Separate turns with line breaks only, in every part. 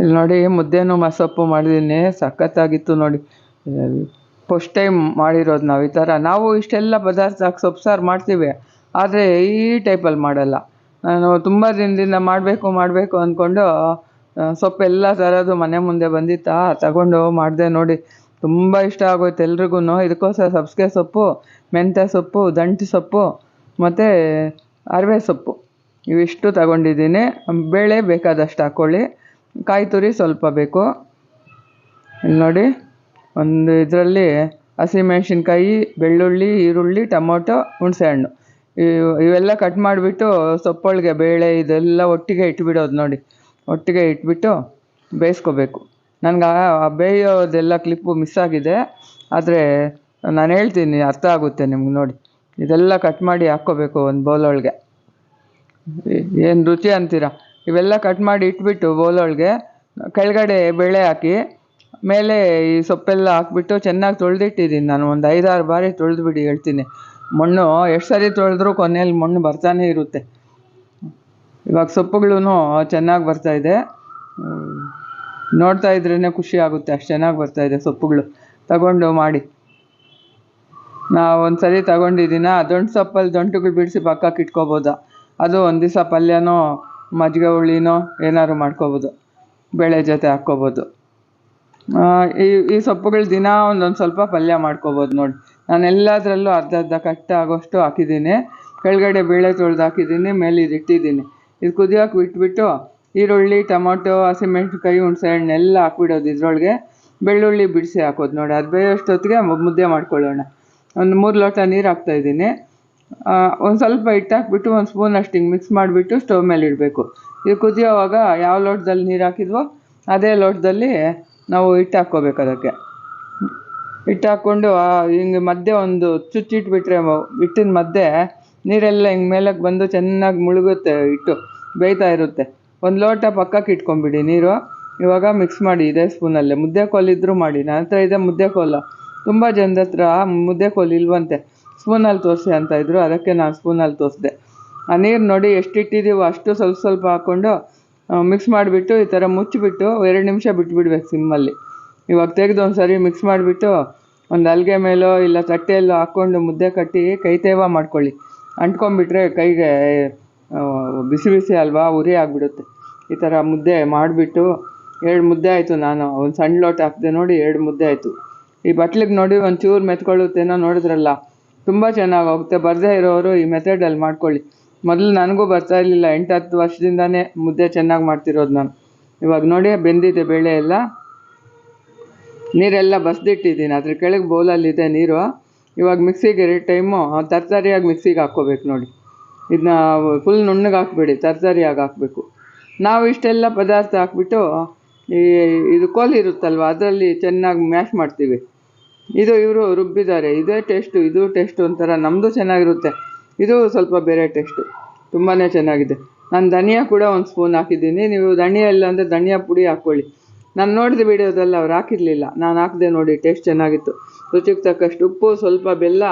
ಇಲ್ಲಿ ನೋಡಿ, ಮುದ್ದೆನೂ ಮಸೊಪ್ಪು ಮಾಡಿದ್ದೀನಿ ಸಖತ್ತಾಗಿತ್ತು ನೋಡಿ. ಫಸ್ಟ್ ಟೈಮ್ ಮಾಡಿರೋದು ನಾವು ಈ ಥರ. ನಾವು ಇಷ್ಟೆಲ್ಲ ಪದಾರ್ಥ ಹಾಕಿ ಸೊಪ್ಪು ಸಾರು ಮಾಡ್ತೀವಿ, ಆದರೆ ಈ ಟೈಪಲ್ಲಿ ಮಾಡಲ್ಲ. ನಾನು ತುಂಬ ದಿನದಿಂದ ಮಾಡಬೇಕು ಮಾಡಬೇಕು ಅಂದ್ಕೊಂಡು ಸೊಪ್ಪೆಲ್ಲ ತರೋದು ಮನೆ ಮುಂದೆ ಬಂದಿತ್ತಾ, ತಗೊಂಡು ಮಾಡಿದೆ ನೋಡಿ. ತುಂಬ ಇಷ್ಟ ಆಗೋಯ್ತು ಎಲ್ರಿಗೂ ಇದಕ್ಕೋಸ್ಕರ ಸಬ್ಸಿಗೆ ಸೊಪ್ಪು, ಮೆಂತ್ಯ ಸೊಪ್ಪು, ದಂಟು ಸೊಪ್ಪು, ಮತ್ತು ಅರಿವೆ ಸೊಪ್ಪು. ಇವಿಷ್ಟು ತಗೊಂಡಿದ್ದೀನಿ. ಬೇಳೆ ಬೇಕಾದಷ್ಟು ಹಾಕ್ಕೊಳ್ಳಿ ಕಾಯಿ ತುರಿ ಸ್ವಲ್ಪ ಬೇಕು. ಇಲ್ಲಿ ನೋಡಿ, ಒಂದು ಇದರಲ್ಲಿ ಹಸಿಮೆಣ್ಸಿನ್ಕಾಯಿ ಬೆಳ್ಳುಳ್ಳಿ, ಈರುಳ್ಳಿ, ಟೊಮೊಟೊ ಹುಣಸೆಹಣ್ಣು ಹಣ್ಣು. ಇವೆಲ್ಲ ಕಟ್ ಮಾಡಿಬಿಟ್ಟು ಸೊಪ್ಪೊಳಗೆ, ಬೇಳೆ ಇದೆಲ್ಲ ಒಟ್ಟಿಗೆ ಇಟ್ಬಿಡೋದು ನೋಡಿ. ಒಟ್ಟಿಗೆ ಇಟ್ಬಿಟ್ಟು ಬೇಯಿಸ್ಕೋಬೇಕು. ನನಗೆ ಆ ಬೇಯೋದೆಲ್ಲ ಕ್ಲಿಪ್ಪು ಮಿಸ್ ಆಗಿದೆ. ಆದರೆ ನಾನು ಹೇಳ್ತೀನಿ, ಅರ್ಥ ಆಗುತ್ತೆ ನಿಮ್ಗೆ ನೋಡಿ. ಇದೆಲ್ಲ ಕಟ್ ಮಾಡಿ ಹಾಕ್ಕೋಬೇಕು ಒಂದು ಬೌಲೊಳಗೆ ಏನು ರುಚಿ ಅಂತೀರಾ? ಇವೆಲ್ಲ ಕಟ್ ಮಾಡಿ ಇಟ್ಬಿಟ್ಟು ಬೌಲೊಳಗೆ ಕೆಳಗಡೆ ಬೇಳೆ ಹಾಕಿ, ಮೇಲೆ ಈ ಸೊಪ್ಪೆಲ್ಲ ಹಾಕ್ಬಿಟ್ಟು ಚೆನ್ನಾಗಿ ತೊಳೆದಿಟ್ಟಿದ್ದೀನಿ ನಾನು. ಒಂದು ಐದಾರು ಬಾರಿ ತೊಳೆದ್ಬಿಡಿ ಹೇಳ್ತೀನಿ. ಮಣ್ಣು ಎಷ್ಟು ಸರಿ ತೊಳೆದ್ರೂ ಕೊನೆಯಲ್ಲಿ ಮಣ್ಣು ಬರ್ತಾನೆ ಇರುತ್ತೆ. ಇವಾಗ ಸೊಪ್ಪುಗಳೂ ಚೆನ್ನಾಗಿ ಬರ್ತಾ ಇದೆ. ನೋಡ್ತಾ ಇದ್ರೇ ಖುಷಿ ಆಗುತ್ತೆ ಅಷ್ಟು ಚೆನ್ನಾಗಿ ಬರ್ತಾ ಇದೆ ಸೊಪ್ಪುಗಳು. ತಗೊಂಡು ಮಾಡಿ. ಒಂದು ಸರಿ ತಗೊಂಡಿದ್ದೀನ? ದೊಂಟು ಸೊಪ್ಪಲ್ಲಿ ದೊಂಟುಗಳು ಬಿಡಿಸಿ ಪಕ್ಕಕ್ಕೆ ಇಟ್ಕೋಬೋದಾ? ಅದು ಒಂದು ದಿವಸ ಪಲ್ಯನೋ ಮಜ್ಜಿಗೆ ಹುಳಿನೋ ಏನಾದ್ರು ಮಾಡ್ಕೋಬೋದು. ಬೇಳೆ ಜೊತೆ ಹಾಕ್ಕೋಬೋದು. ಈ ಈ ಸೊಪ್ಪುಗಳು ದಿನ ಒಂದೊಂದು ಸ್ವಲ್ಪ ಪಲ್ಯ ಮಾಡ್ಕೋಬೋದು ನೋಡಿ. ನಾನು ಎಲ್ಲದರಲ್ಲೂ ಅರ್ಧ ಅರ್ಧ ಕಟ್ ಆಗೋಷ್ಟು ಹಾಕಿದ್ದೀನಿ. ಕೆಳಗಡೆ ಬೇಳೆ ತೊಳೆದು ಹಾಕಿದ್ದೀನಿ, ಮೇಲೆ ಇದು ಇಟ್ಟಿದ್ದೀನಿ. ಇದು ಕುದಿಯೋಕೆ ಬಿಟ್ಬಿಟ್ಟು ಈರುಳ್ಳಿ, ಟೊಮೊಟೊ, ಹಸಿಮೆಣ್ಸಿನ್ಕಾಯಿ ಹುಣಸೆಹಣ್ಣು ಎಲ್ಲ ಹಾಕ್ಬಿಡೋದು ಇದ್ರೊಳಗೆ ಬೆಳ್ಳುಳ್ಳಿ ಬಿಡಿಸಿ ಹಾಕೋದು ನೋಡಿ. ಅದು ಬೇಯೋಷ್ಟೊತ್ತಿಗೆ ಮುದ್ದೆ ಮಾಡ್ಕೊಳ್ಳೋಣ. ಒಂದು ಮೂರು ಲೋಟ ನೀರು ಹಾಕ್ತಾಯಿದ್ದೀನಿ ಒಂದು ಸ್ವಲ್ಪ ಹಿಟ್ಟು ಹಾಕ್ಬಿಟ್ಟು ಒಂದು ಸ್ಪೂನ್ ಅಷ್ಟು ಹಿಂಗೆ ಮಿಕ್ಸ್ ಮಾಡಿಬಿಟ್ಟು ಸ್ಟವ್ ಮೇಲೆ ಇಡಬೇಕು. ಇದು ಕುದಿಯೋವಾಗ ಯಾವ ಲೋಟದಲ್ಲಿ ನೀರು ಹಾಕಿದ್ವೋ ಅದೇ ಲೋಟದಲ್ಲಿ ನಾವು ಹಿಟ್ಟು ಹಾಕ್ಕೋಬೇಕು ಅದಕ್ಕೆ. ಹಿಟ್ಟು ಹಾಕ್ಕೊಂಡು ಹಿಂಗೆ ಮಧ್ಯೆ ಒಂದು ಚುಚ್ಚಿಟ್ಬಿಟ್ರೆ ಹಿಟ್ಟಿನ ಮಧ್ಯೆ ನೀರೆಲ್ಲ ಹಿಂಗೆ ಮೇಲಕ್ಕೆ ಬಂದು ಚೆನ್ನಾಗಿ ಮುಳುಗುತ್ತೆ ಹಿಟ್ಟು, ಬೇಯ್ತಾ ಇರುತ್ತೆ. ಒಂದು ಲೋಟ ಪಕ್ಕಕ್ಕೆ ಇಟ್ಕೊಂಬಿಡಿ ನೀರು. ಇವಾಗ ಮಿಕ್ಸ್ ಮಾಡಿ, ಇದೇ ಸ್ಪೂನಲ್ಲೇ ಮುದ್ದೆ ಕೋಲಿದ್ರೂ ಮಾಡಿ. ನನ್ನ ಹತ್ರ ಇದೆ ಮುದ್ದೆ ಕೋಲ. ತುಂಬ ಜನದ ಹತ್ರ ಮುದ್ದೆ ಕೋಲು ಇಲ್ವಂತೆ. ಸ್ಪೂನಲ್ಲಿ ತೋರಿಸಿ ಅಂತ ಇದ್ದರು ಅದಕ್ಕೆ ನಾನು ಸ್ಪೂನಲ್ಲಿ ತೋರಿಸ್ದೆ. ಆ ನೀರು ನೋಡಿ ಎಷ್ಟು ಇಟ್ಟಿದ್ದೀವೋ ಅಷ್ಟು ಸ್ವಲ್ಪ ಸ್ವಲ್ಪ ಹಾಕ್ಕೊಂಡು ಮಿಕ್ಸ್ ಮಾಡಿಬಿಟ್ಟು ಈ ಥರ ಮುಚ್ಚಿಬಿಟ್ಟು ಎರಡು ನಿಮಿಷ ಬಿಟ್ಬಿಡ್ಬೇಕು ಸಿಮ್ಮಲ್ಲಿ. ಇವಾಗ ತೆಗೆದು ಒಂದು ಸರಿ ಮಿಕ್ಸ್ ಮಾಡಿಬಿಟ್ಟು ಒಂದು ಅಲ್ಗೆ ಮೇಲೋ ಇಲ್ಲ ತಟ್ಟೆಯಲ್ಲೋ ಹಾಕ್ಕೊಂಡು ಮುದ್ದೆ ಕಟ್ಟಿ ಕೈ ತೇವ ಮಾಡ್ಕೊಳ್ಳಿ. ಅಂಟ್ಕೊಂಬಿಟ್ರೆ ಕೈಗೆ ಬಿಸಿ ಬಿಸಿ ಅಲ್ವಾ, ಉರಿ ಆಗಿಬಿಡುತ್ತೆ. ಈ ಥರ ಮುದ್ದೆ ಮಾಡಿಬಿಟ್ಟು ಎರಡು ಮುದ್ದೆ ಆಯಿತು ನಾನು. ಒಂದು ಸಣ್ಣ ಲೋಟ ಹಾಕಿದೆ ನೋಡಿ ಎರಡು ಮುದ್ದೆ ಆಯಿತು. ಈ ಬಟ್ಲಿಗೆ ನೋಡಿ ಒಂಚೂರು ಮೆತ್ಕೊಳ್ಳುತ್ತೇನೋ ನೋಡಿದ್ರಲ್ಲ. ತುಂಬ ಚೆನ್ನಾಗಿ ಹೋಗುತ್ತೆ ಬರದೇ ಇರೋರು ಈ ಮೆಥಡಲ್ಲಿ ಮಾಡ್ಕೊಳ್ಳಿ. ಮೊದಲು ನನಗೂ ಬರ್ತಾ ಇರಲಿಲ್ಲ. ಎಂಟು ಹತ್ತು ವರ್ಷದಿಂದನೇ ಮುದ್ದೆ ಚೆನ್ನಾಗಿ ಮಾಡ್ತಿರೋದು ನಾನು. ಇವಾಗ ನೋಡಿ, ಬೆಂದಿದೆ ಬೇಳೆ ಎಲ್ಲ. ನೀರೆಲ್ಲ ಬಸ್ದಿಟ್ಟಿದ್ದೀನಿ. ಅದ್ರ ಕೆಳಗೆ ಬೌಲಲ್ಲಿದೆ ನೀರು. ಇವಾಗ ಮಿಕ್ಸಿಗೆ ಎರಡು ಟೈಮು ತರಕಾರಿಯಾಗಿ ಮಿಕ್ಸಿಗೆ ಹಾಕ್ಕೋಬೇಕು ನೋಡಿ. ಇದನ್ನ ಫುಲ್ ನುಣ್ಣಗೆ ಹಾಕ್ಬೇಡಿ ತರಕಾರಿಯಾಗಿ ಹಾಕಬೇಕು. ನಾವು ಇಷ್ಟೆಲ್ಲ ಪದಾರ್ಥ ಹಾಕ್ಬಿಟ್ಟು ಈ, ಇದು ಕೋಲ್ ಇರುತ್ತಲ್ವ, ಅದರಲ್ಲಿ ಚೆನ್ನಾಗಿ ಮ್ಯಾಶ್ ಮಾಡ್ತೀವಿ. ಇದು ಇವರು ರುಬ್ಬಿದ್ದಾರೆ. ಇದೇ ಟೇಸ್ಟು, ಇದು ಟೇಸ್ಟು ಒಂಥರ ನಮ್ಮದು ಚೆನ್ನಾಗಿರುತ್ತೆ. ಇದು ಸ್ವಲ್ಪ ಬೇರೆ ಟೇಸ್ಟು. ತುಂಬಾ ಚೆನ್ನಾಗಿದೆ. ನಾನು ಧನಿಯಾ ಕೂಡ ಒಂದು ಸ್ಪೂನ್ ಹಾಕಿದ್ದೀನಿ. ನೀವು ಧನಿಯಾ ಇಲ್ಲ ಅಂದರೆ ಧನಿಯಾ ಪುಡಿ ಹಾಕ್ಕೊಳ್ಳಿ ನಾನು ನೋಡಿದ ವಿಡಿಯೋದಲ್ಲಿ ಅವ್ರು ಹಾಕಿರಲಿಲ್ಲ. ನಾನು ಹಾಕಿದೆ ನೋಡಿ ಟೇಸ್ಟ್ ಚೆನ್ನಾಗಿತ್ತು. ರುಚಿಗೆ ತಕ್ಕಷ್ಟು ಉಪ್ಪು, ಸ್ವಲ್ಪ ಬೆಲ್ಲ.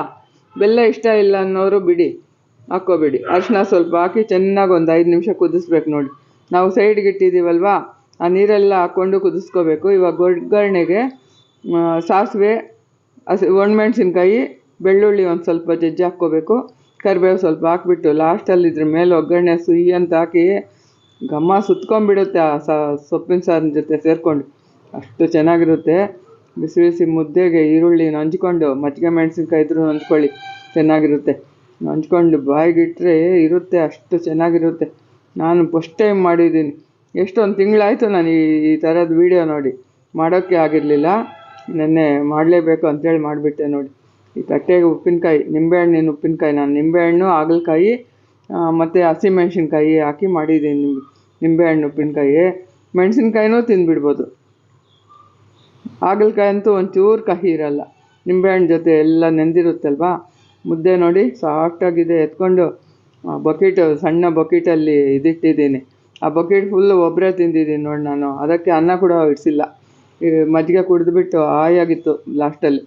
ಬೆಲ್ಲ ಇಷ್ಟ ಇಲ್ಲ ಅನ್ನೋರು ಬಿಡಿ. ಹಾಕ್ಕೋಬೇಡಿ. ಅರಿಶಿನ ಸ್ವಲ್ಪ ಹಾಕಿ ಚೆನ್ನಾಗಿ ಒಂದು ಐದು ನಿಮಿಷ ಕುದಿಸ್ಬೇಕು ನೋಡಿ. ನಾವು ಸೈಡ್ಗೆ ಇಟ್ಟಿದ್ದೀವಲ್ವಾ? ಆ ನೀರೆಲ್ಲ ಹಾಕ್ಕೊಂಡು ಕುದಿಸ್ಕೋಬೇಕು. ಇವಾಗ ಒಗ್ಗರಣೆಗೆ ಸಾಸಿವೆ ಹಸಿ ಒಣಮೆಣ್ಸಿನ್ಕಾಯಿ ಬೆಳ್ಳುಳ್ಳಿ ಒಂದು ಸ್ವಲ್ಪ ಜಜ್ಜಿ ಹಾಕ್ಕೋಬೇಕು. ಕರಿಬೇವು ಸ್ವಲ್ಪ ಹಾಕ್ಬಿಟ್ಟು ಲಾಸ್ಟಲ್ಲಿ ಇದ್ರ ಮೇಲೆ ಒಗ್ಗರಣೆ ಸುಯಿ ಅಂತ ಹಾಕಿ ಘಮ ಸುತ್ಕೊಂಡ್ಬಿಡುತ್ತೆ ಆ ಸೊಪ್ಪಿನ ಸಾರಿನ ಜೊತೆ ಸೇರಿಕೊಂಡು. ಅಷ್ಟು ಚೆನ್ನಾಗಿರುತ್ತೆ. ಬಿಸಿ ಬಿಸಿ ಮುದ್ದೆಗೆ ಈರುಳ್ಳಿ ಹಂಚ್ಕೊಂಡು ಮಜ್ಜಿಗೆ ಮೆಣಸಿನ್ಕಾಯಿ ಇದ್ರೂ ಹಂಚ್ಕೊಳ್ಳಿ ಚೆನ್ನಾಗಿರುತ್ತೆ. ಹಂಚ್ಕೊಂಡು ಬಾಯಿಗಿಟ್ರೆ ಇರುತ್ತೆ, ಅಷ್ಟು ಚೆನ್ನಾಗಿರುತ್ತೆ. ನಾನು ಫಸ್ಟ್ ಟೈಮ್ ಮಾಡಿದ್ದೀನಿ. ಎಷ್ಟೊಂದು ತಿಂಗಳಾಯಿತು ನಾನು ಈ ಈ ಥರದ ವೀಡಿಯೋ ನೋಡಿ. ಮಾಡೋಕ್ಕೆ ಆಗಿರಲಿಲ್ಲ. ನೆನ್ನೆ ಮಾಡಲೇಬೇಕು ಅಂತೇಳಿ ಮಾಡಿಬಿಟ್ಟೆ ನೋಡಿ. ಈ ತಟ್ಟೆಗೆ ಉಪ್ಪಿನಕಾಯಿ, ನಿಂಬೆಹಣ್ಣಿನ ಉಪ್ಪಿನಕಾಯಿ, ನಾನು ನಿಂಬೆಹಣ್ಣು, ಹಾಗಲಕಾಯಿ ಮತ್ತು ಹಸಿಮೆಣ್ಸಿನ್ಕಾಯಿ ಹಾಕಿ ಮಾಡಿದ್ದೀನಿ ನಿಂಬೆ, ನಿಂಬೆಹಣ್ಣು ಉಪ್ಪಿನಕಾಯಿ. ಮೆಣಸಿನ್ಕಾಯಿನೂ ತಿಂದುಬಿಡ್ಬೋದು. ಹಾಗಲಕಾಯಿ ಅಂತೂ ಒಂಚೂರು ಕಹಿ ಇರಲ್ಲ. ನಿಂಬೆಹಣ್ಣು ಜೊತೆ ಎಲ್ಲ ನೆಂದಿರುತ್ತಲ್ವಾ? ಮುದ್ದೆ ನೋಡಿ ಸಾಫ್ಟಾಗಿದೆ. ಎತ್ಕೊಂಡು ಬಕೆಟ್, ಸಣ್ಣ ಬಕೆಟಲ್ಲಿ ಇದಿಟ್ಟಿದ್ದೀನಿ. ಆ ಬಕೆಟ್ ಫುಲ್ಲು ಒಬ್ಬರೇ ತಿಂದಿದ್ದೀನಿ ನೋಡಿ ನಾನು. ಅದಕ್ಕೆ ಅನ್ನ ಕೂಡ ಇಡಿಸಿಲ್ಲ. ಮಜ್ಜಿಗೆ ಕುಡಿದ್ಬಿಟ್ಟು ಹಾಯಾಗಿತ್ತು ಲಾಸ್ಟಲ್ಲಿ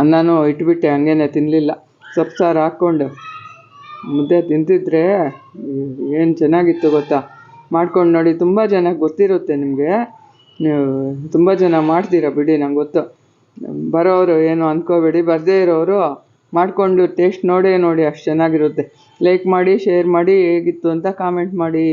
ಅನ್ನನೂ ಇಟ್ಬಿಟ್ಟೆ, ಹಂಗೇನೆ ತಿನ್ನಲಿಲ್ಲ ಸೊಪ್ಪು ಸಾರು ಹಾಕ್ಕೊಂಡು ಮುದ್ದೆ ತಿಂತಿದ್ರೆ ಏನು ಚೆನ್ನಾಗಿತ್ತು ಗೊತ್ತಾ? ಮಾಡ್ಕೊಂಡು ನೋಡಿ, ತುಂಬ ಜನ ಗೊತ್ತಿರುತ್ತೆ ನಿಮಗೆ. ನೀವು ತುಂಬ ಜನ ಮಾಡ್ತೀರಾ ಬಿಡಿ, ನಂಗೆ ಗೊತ್ತು. ಬರೋರು ಏನು ಅಂದ್ಕೋಬೇಡಿ ಬರದೇ ಇರೋರು ಮಾಡಿಕೊಂಡು ಟೇಸ್ಟ್ ನೋಡೇ ನೋಡಿ ಅಷ್ಟು ಚೆನ್ನಾಗಿರುತ್ತೆ. ಲೈಕ್ ಮಾಡಿ ಶೇರ್ ಮಾಡಿ, ಹೇಗಿತ್ತು ಅಂತ ಕಾಮೆಂಟ್ ಮಾಡಿ.